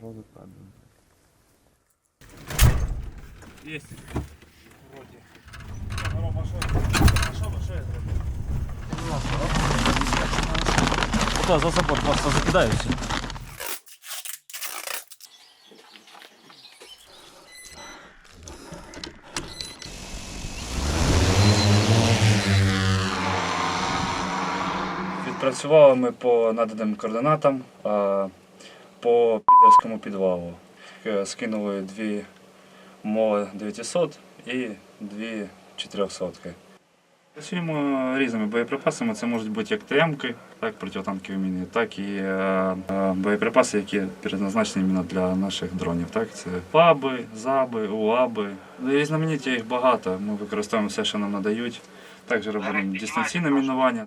Загроза падає. Есть. Вроде. Здорово, пошел. Пошел, пошел я зроблю. Та, за собою просто закидаюся. Відпрацювали ми по наданим координатам, по підерському підвалу. Е, Скинули дві мови 900 і дві 400. Працюємо різними боєприпасами. Це можуть бути як ТМ-ки, так протитанкові міни, так і е, е, боєприпаси, які предназначені іменно для наших дронів. Так? Це ПАБи, ЗАБи, УАБи. Різноманіття їх багато. Ми використовуємо все, що нам надають. Також робимо дистанційне мінування.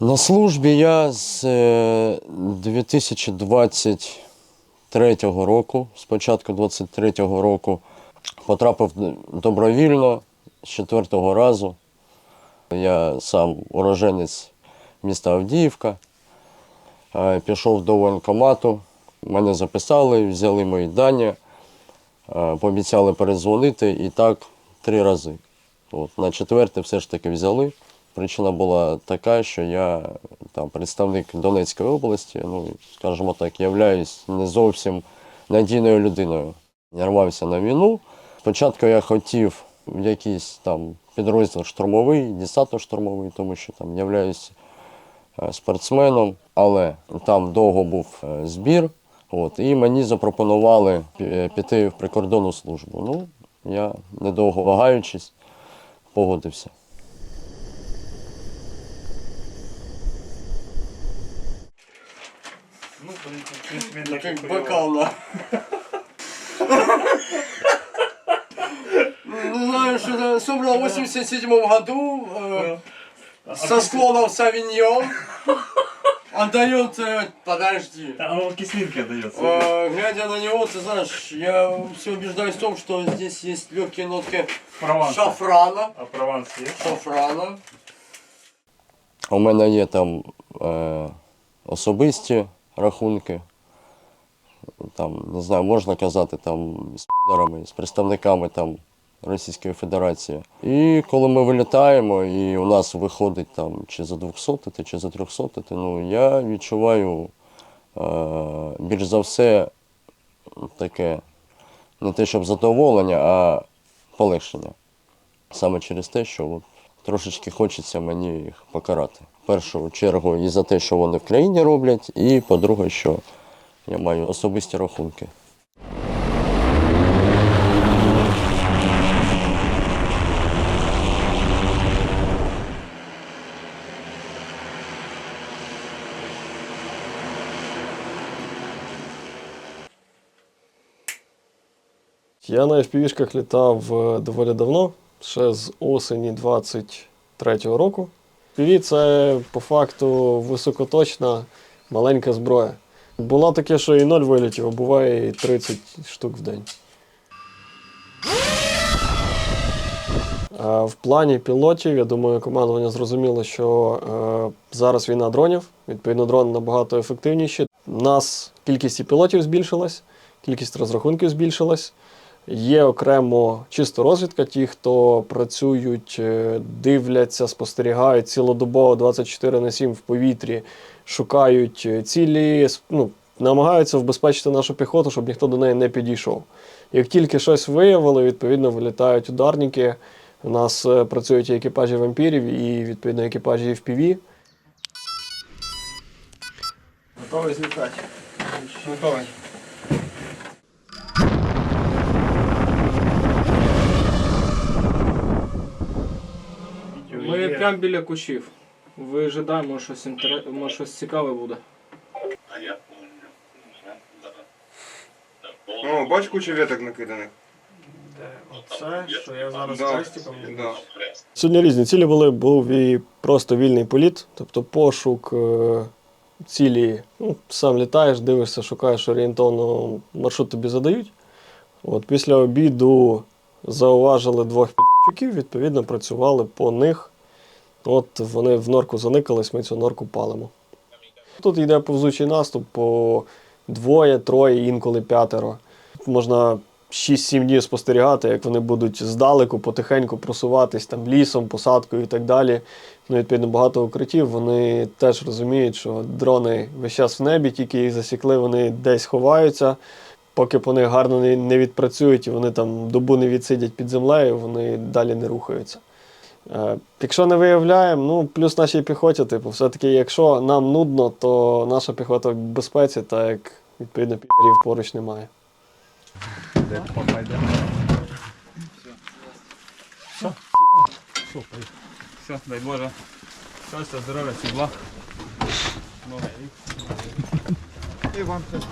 На службі я з е, 2023 року, з початку 2023 року, потрапив добровільно з четвертого разу. Я сам уроженець міста Авдіївка. Е, Пішов до воєнкомату, мене записали, взяли мої дані, е, пообіцяли передзвонити і так три рази. От, на четверте все ж таки взяли. Причина була така, що я там представник Донецької області, ну скажімо так, являюсь не зовсім надійною людиною. Я рвався на війну. Спочатку я хотів в якийсь там підрозділ штурмовий, десантно-штурмовий, тому що там являюсь е, спортсменом, але там довго був е, збір. От, і мені запропонували піти в прикордонну службу. Ну, я недовго вагаючись, погодився. Ну, в принципе, не так и на. Ну, знаю, что собрал в 87 году э, со склонов Савиньон. Отдает, э, подожди. А он кислинки дается. Э, глядя на него, ты знаешь, я все убеждаюсь в том, что здесь есть легкие нотки Прованс. шафрана. А прованс есть? Шафрана. У мене є там е, особисті рахунки. Там, не знаю, можна казати, там з підарами, з представниками там Російської Федерації. І коли ми вилітаємо, і у нас виходить там чи за 200, чи за 300, ну я відчуваю е, більш за все таке не те, щоб задоволення, а полегшення. Саме через те, що от, трошечки хочеться мені їх покарати. В першу чергу і за те, що вони в країні роблять, і по-друге, що я маю особисті рахунки. Я на FPV-шках літав е, доволі давно, ще з осені 23-го року. FPV – це по факту високоточна маленька зброя. Було таке, що і 0 вилітів, а буває і 30 штук в день. В плані пілотів, я думаю, командування зрозуміло, що е, зараз війна дронів, відповідно, дрони набагато ефективніші. У нас кількість і пілотів збільшилась, кількість розрахунків збільшилась. Є окремо чисто розвідка, ті, хто працюють, е, дивляться, спостерігають цілодобово 24 на 7 в повітрі, шукають е, цілі, ну, намагаються вбезпечити нашу піхоту, щоб ніхто до неї не підійшов. Як тільки щось виявили, відповідно вилітають ударники. У нас е, працюють і екіпажі вампірів, і відповідно екіпажі FPV. Готовий злітати. Готовий. Ми прямо біля кущів. Вижидаємо, щось, інтерес... може, щось цікаве буде. О, бач кучу веток накиданих. Оце, що я зараз Да, да. Сьогодні різні цілі були. Був і просто вільний політ, тобто пошук е, цілі. Ну, сам літаєш, дивишся, шукаєш орієнтовно, маршрут тобі задають. От після обіду зауважили двох підчуків, відповідно, працювали по них. От вони в норку заникались, ми цю норку палимо. Тут йде повзучий наступ по двоє, троє, інколи п'ятеро. Можна 6-7 днів спостерігати, як вони будуть здалеку, потихеньку просуватись там лісом, посадкою і так далі. Ну, відповідно, багато укриттів. Вони теж розуміють, що дрони весь час в небі, тільки їх засікли, вони десь ховаються. Поки по них гарно не відпрацюють і вони там добу не відсидять під землею, вони далі не рухаються. Е, Якщо не виявляємо, ну плюс нашій піхоті, типу, все-таки, якщо нам нудно, то наша піхота в безпеці, так як відповідно підерів поруч немає. Все, дай Боже. Щастя, здоров'я, всіх благ. І вам теж.